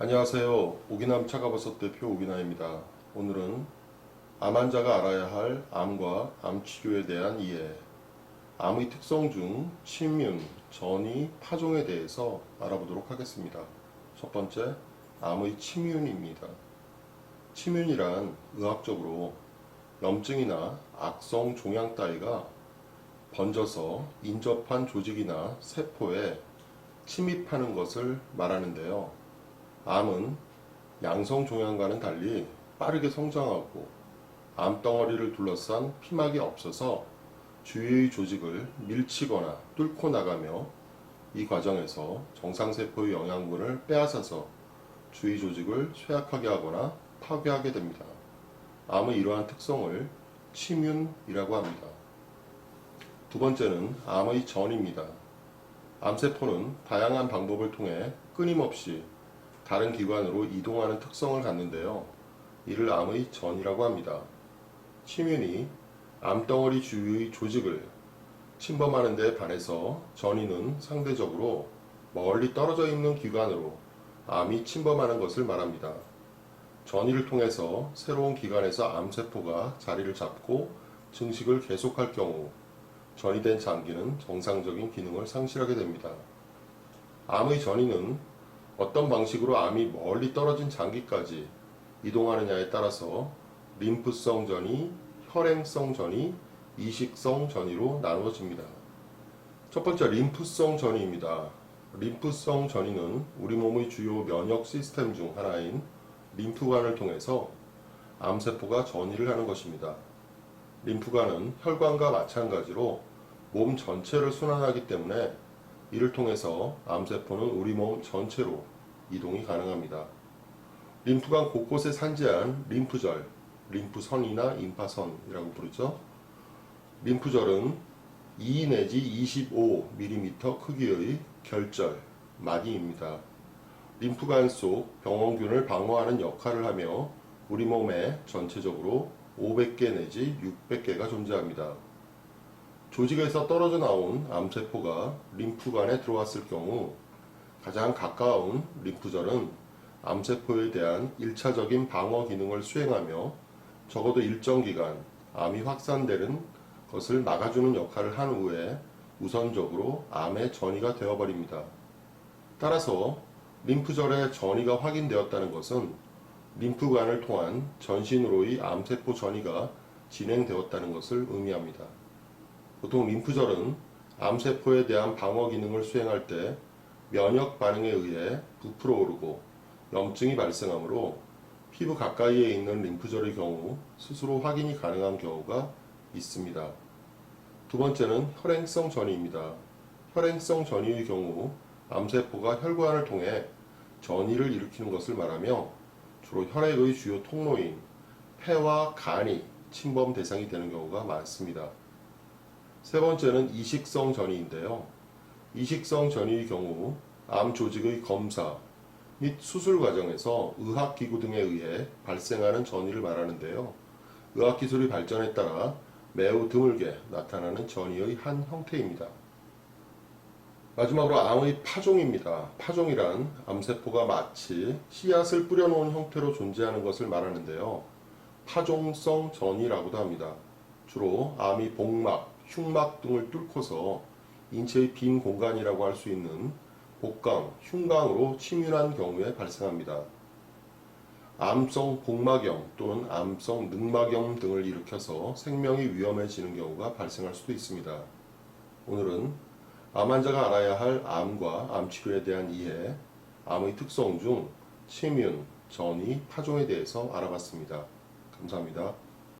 안녕하세요. 오기남 차가버섯 대표 오기남입니다. 오늘은 암 환자가 알아야 할 암과 암 치료에 대한 이해, 암의 특성 중 침윤, 전이, 파종에 대해서 알아보도록 하겠습니다. 첫 번째, 암의 침윤입니다. 침윤이란 의학적으로 염증이나 악성 종양 따위가 번져서 인접한 조직이나 세포에 침입하는 것을 말하는데요. 암은 양성 종양과는 달리 빠르게 성장하고 암덩어리를 둘러싼 피막이 없어서 주위의 조직을 밀치거나 뚫고 나가며 이 과정에서 정상세포의 영양분을 빼앗아서 주위 조직을 쇠약하게 하거나 파괴하게 됩니다. 암의 이러한 특성을 침윤이라고 합니다. 두 번째는 암의 전입니다. 암세포는 다양한 방법을 통해 끊임없이 다른 기관으로 이동하는 특성을 갖는데요. 이를 암의 전이라고 합니다. 침윤이 암덩어리 주위의 조직을 침범하는 데 반해서 전이는 상대적으로 멀리 떨어져 있는 기관으로 암이 침범하는 것을 말합니다. 전이를 통해서 새로운 기관에서 암세포가 자리를 잡고 증식을 계속할 경우 전이된 장기는 정상적인 기능을 상실하게 됩니다. 암의 전이는 어떤 방식으로 암이 멀리 떨어진 장기까지 이동하느냐에 따라서 림프성 전이, 혈행성 전이, 이식성 전이로 나누어집니다. 첫 번째 림프성 전이입니다. 림프성 전이는 우리 몸의 주요 면역 시스템 중 하나인 림프관을 통해서 암세포가 전이를 하는 것입니다. 림프관은 혈관과 마찬가지로 몸 전체를 순환하기 때문에 이를 통해서 암세포는 우리 몸 전체로 이동이 가능합니다. 림프관 곳곳에 산재한 림프절, 림프선이나 임파선이라고 부르죠. 림프절은 2 내지 25mm 크기의 결절, 마디입니다. 림프관 속 병원균을 방어하는 역할을 하며 우리 몸에 전체적으로 500개 내지 600개가 존재합니다. 조직에서 떨어져 나온 암세포가 림프관에 들어왔을 경우 가장 가까운 림프절은 암세포에 대한 1차적인 방어 기능을 수행하며 적어도 일정 기간 암이 확산되는 것을 막아주는 역할을 한 후에 우선적으로 암의 전이가 되어버립니다. 따라서 림프절에 전이가 확인되었다는 것은 림프관을 통한 전신으로의 암세포 전이가 진행되었다는 것을 의미합니다. 보통 림프절은 암세포에 대한 방어 기능을 수행할 때 면역 반응에 의해 부풀어 오르고 염증이 발생하므로 피부 가까이에 있는 림프절의 경우 스스로 확인이 가능한 경우가 있습니다. 두 번째는 혈행성 전이입니다. 혈행성 전이의 경우 암세포가 혈관을 통해 전이를 일으키는 것을 말하며 주로 혈액의 주요 통로인 폐와 간이 침범 대상이 되는 경우가 많습니다. 세 번째는 이식성 전이인데요. 이식성 전이의 경우 암 조직의 검사 및 수술 과정에서 의학 기구 등에 의해 발생하는 전이를 말하는데요. 의학 기술의 발전에 따라 매우 드물게 나타나는 전이의 한 형태입니다. 마지막으로 암의 파종입니다. 파종이란 암세포가 마치 씨앗을 뿌려놓은 형태로 존재하는 것을 말하는데요. 파종성 전이라고도 합니다. 주로 암이 복막, 흉막 등을 뚫고서 인체의 빈 공간이라고 할 수 있는 복강, 흉강으로 침윤한 경우에 발생합니다. 암성 복막염 또는 암성 늑막염 등을 일으켜서 생명이 위험해지는 경우가 발생할 수도 있습니다. 오늘은 암 환자가 알아야 할 암과 암 치료에 대한 이해, 암의 특성 중 침윤, 전이, 파종에 대해서 알아봤습니다. 감사합니다.